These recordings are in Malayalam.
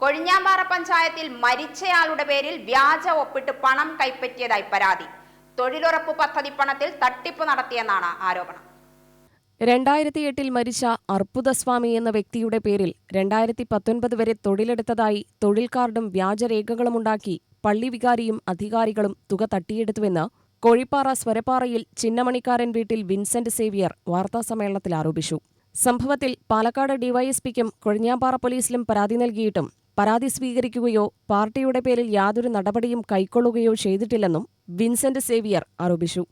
കൊഴിഞ്ഞാമ്പാറ പഞ്ചായത്തിൽ മരിച്ചയാളുടെ പേരിൽ വ്യാജ ഒപ്പിട്ട് പണം കൈപ്പറ്റിയതായി പരാതി. തൊഴിലുറപ്പ് പദ്ധതി പണത്തിൽ തട്ടിപ്പ് നടത്തിയെന്നാണ് ആരോപണം. രണ്ടായിരത്തി എട്ടിൽ മരിച്ച അർപ്പുതസ്വാമി എന്ന വ്യക്തിയുടെ പേരിൽ രണ്ടായിരത്തി പത്തൊൻപത് വരെ തൊഴിലെടുത്തതായി തൊഴിൽ കാർഡും വ്യാജരേഖകളുമുണ്ടാക്കി പള്ളി വികാരിയും അധികാരികളും തുക തട്ടിയെടുത്തുവെന്ന് കോഴിപ്പാറ സ്വരപ്പാറയിൽ ചിന്നമണിക്കാരൻ വീട്ടിൽ വിൻസെന്റ് സേവിയർ വാർത്താസമ്മേളനത്തിൽ ആരോപിച്ചു. സംഭവത്തിൽ പാലക്കാട് ഡിവൈഎസ്പിക്കും കൊഴിഞ്ഞാമ്പാറ പോലീസിലും പരാതി നൽകിയിട്ടും പരാതി സ്വീകരിക്കുകയോ പാർട്ടിയുടെ പേരിൽ യാതൊരു നടപടിയും കൈക്കൊള്ളുകയോ ചെയ്തിട്ടില്ലെന്നും വിൻസെന്റ് സേവിയർ ആരോപിച്ചു.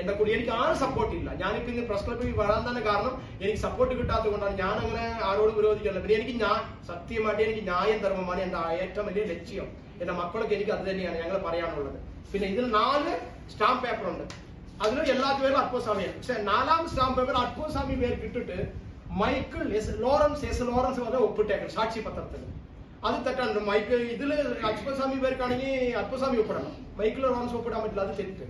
എന്റെ കൂടി എനിക്ക് ആരും സപ്പോർട്ട് ഇല്ല. ഞാനിപ്പോ ഇന്ന് പ്രസ് ക്ലബ്ബിൽ വരാൻ തന്നെ കാരണം എനിക്ക് സപ്പോർട്ട് കിട്ടാത്തത് കൊണ്ടാണ്. ഞാൻ അങ്ങനെ ആരോട് വിരോധിക്കുന്നത് പിന്നെ എനിക്ക് ഞാൻ സത്യമായിട്ട് എനിക്ക് ന്യായം ധർമ്മമാണ് എന്റെ ഏറ്റവും വലിയ ലക്ഷ്യം. എന്റെ മക്കളൊക്കെ എനിക്ക് അത് തന്നെയാണ് ഞങ്ങൾ പറയാനുള്ളത്. പിന്നെ ഇതിൽ നാല് സ്റ്റാമ്പ് പേപ്പർ ഉണ്ട്. അതിൽ എല്ലാ പേരും അത്ഭുതസ്വാമിയാണ് പക്ഷെ നാലാം സ്റ്റാമ്പ് പേപ്പർ അത്ഭുതസ്വാമി പേര് കിട്ടിട്ട് Michael S Lawrence S Lawrence വരെ ഒപ്പിട്ടേക്കണം സാക്ഷി പത്രത്തിൽ അത് തെറ്റാണ് മൈക്ക് ഇതില് അത്ഭുതസ്വാമി പേർക്കാണെങ്കിൽ അത്ഭുതസ്വാമി ഒപ്പിടണം മൈക്കിൾ ലോറൻസ് ഒപ്പിടാൻ പറ്റില്ല അത് തെറ്റ്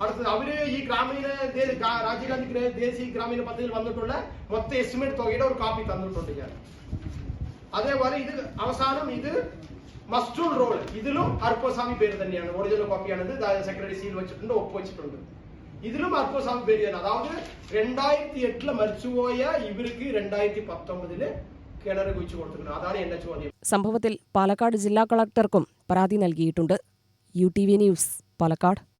അടുത്തത് അവര് ഈ ഗ്രാമീണ ദേ- ഗാ- രാജീവ് ഗാന്ധി ഗ്രേ- ദേശീയ ഗ്രാമീണ പദ്ധതിയിൽ വന്നിട്ടുള്ള മൊത്തം എസ്റ്റിമേറ്റ് തുകയുടെ ഒരു കാപ്പി തന്നിട്ടുണ്ട് ഞാൻ അതേപോലെ ഇത് അവസാനം ഇത് മസ്റ്റൂൾ റോൾ ഇതിലും അർപ്പസ്വാമി പേര് തന്നെയാണ് ഒറിജിനൽ കോപ്പിയാണ് ഇത് സെക്രട്ടറി സീൽ വെച്ചിട്ടുണ്ട് ഒപ്പ് വെച്ചിട്ടുണ്ട് ഇതിലും അർപ്പസ്വാമി പേര് തന്നെ അതായത് രണ്ടായിരത്തി എട്ടില് മരിച്ചുപോയ ഇവർക്ക് രണ്ടായിരത്തി പത്തൊമ്പതില് അതാണ് എന്റെ ചോദ്യം. സംഭവത്തിൽ പാലക്കാട് ജില്ലാ കളക്ടർക്കും പരാതി നൽകിയിട്ടുണ്ട്. U T V news Palakkad.